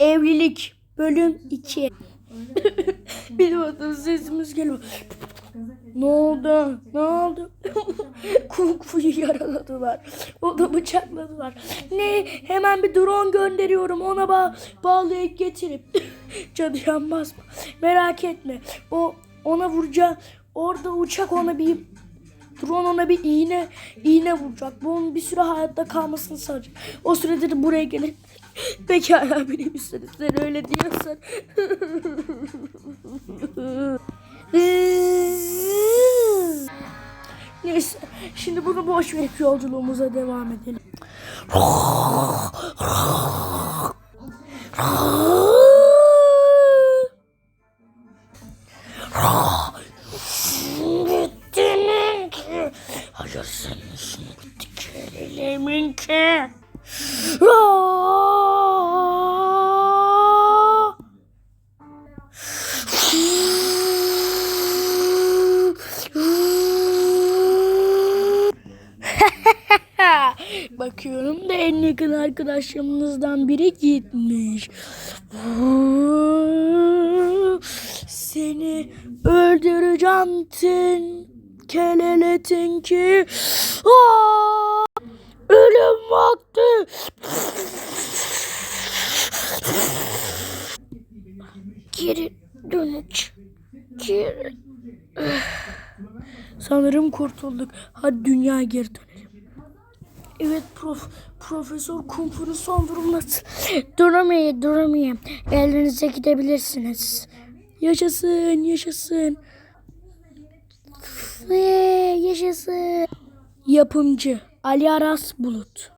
Evlilik bölüm 2. Benim adım sesimiz geliyor. Ne oldu? Ne oldu? Kung Fu'yu yaraladılar. Onu bıçakladılar. Ne? Hemen bir drone gönderiyorum. Ona ba bağlayıp getirip. Canı yanmaz mı? Merak etme. O ona vuracak. Orada uçak ona bir Drone ona bir iğne iğne vuracak. Bu onun bir süre hayatta kalmasını sağlayacak. O sürede de buraya gelip pekala benim istedim. Sen öyle diyorsan. Neyse. Şimdi bunu boş verip yolculuğumuza devam edelim. Hayır senin işin bitti kelelemin ki. Bakıyorum da en yakın arkadaşlarımızdan biri gitmiş. Seni öldüreceğim tin keleletin ki. Aa! Ölüm vakti. Geri dönüş. Geri. Sanırım kurtulduk. Hadi dünyaya geri dönelim. Evet prof, Profesör Kumfu'nun son durumu nasıl? Duramayın, duramayın. Ellerinize gidebilirsiniz. Yaşasın, yaşasın. Yaşasın. Yapımcı Ali Aras Bulut.